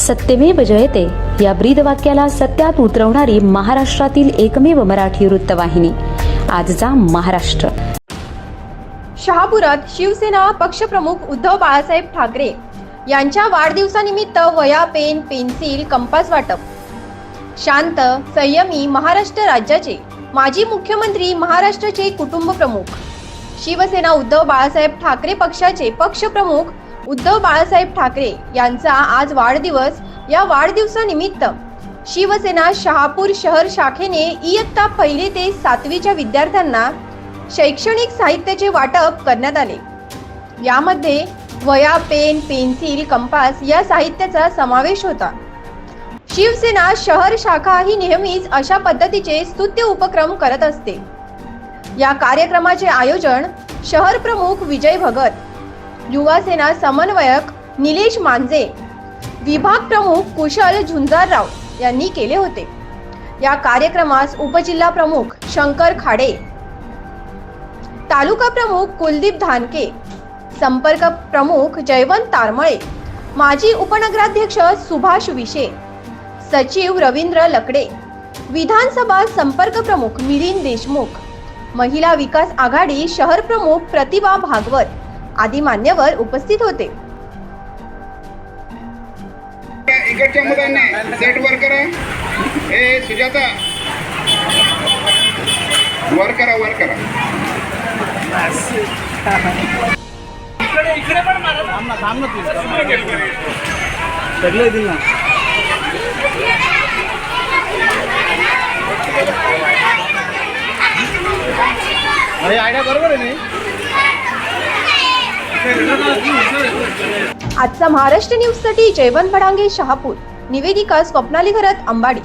सत्यमेव जयते. या ब्रीद वाक्याला सत्यात उतरवणारी महाराष्ट्रातील एकमेव मराठी वृत्तवाहिनी. आजचा महाराष्ट्र. शहापुरात शिवसेना पक्षप्रमुख उद्धव बाळासाहेब ठाकरे यांच्या वाढदिवसानिमित्त वया पेन पेन्सिल कंपास वाटप. शांत संयमी महाराष्ट्र राज्याचे माजी मुख्यमंत्री महाराष्ट्राचे कुटुंब प्रमुख शिवसेना उद्धव बाळासाहेब ठाकरे पक्षाचे पक्षप्रमुख उद्धव बाळासाहेब ठाकरे यांचा आज वाढदिवस या वाढदिवसानिमित्त शिवसेना शहापूर शहर शाखेने इयत्ता पहिली ते सातवीच्या विद्यार्थ्यांना शैक्षणिक साहित्याचे वाटप करण्यात आले. यामध्ये वया पेन पेन्सिल कंपास या साहित्याचा समावेश होता. शिवसेना शहर शाखा ही नेहमीच अशा पद्धतीचे स्तुत्य उपक्रम करत असते. या कार्यक्रमाचे आयोजन शहर प्रमुख विजय भगत युवा सेना समन्वयक निलेश मांजे विभाग प्रमुख कुशल झुंजारराव यांनी केले होते. या कार्यक्रमास उपजिल्हा प्रमुख शंकर खाडे तालुका प्रमुख कुलदीप धानके संपर्क प्रमुख जयवंत तारमळे माजी उपनगराध्यक्ष सुभाष विशे सचिव रवींद्र लकडे विधानसभा संपर्क प्रमुख मिलिंद देशमुख महिला विकास आघाडी शहर प्रमुख प्रतिभा भागवत आदी मान्यवर उपस्थित होते. इकडच्या मुलांनी सेट वर करा. ए सुजाता. वर करा वर करा. इकडे इकडे पण मारा थांब ना थांब ना तू सगळे येतील ना अरे आयडिया बरोबर आहे नाही आजचा महाराष्ट्र न्यूजसाठी जयवंत भडांगे शहापूर. निवेदिका स्वप्नाली घरात अंबाडी.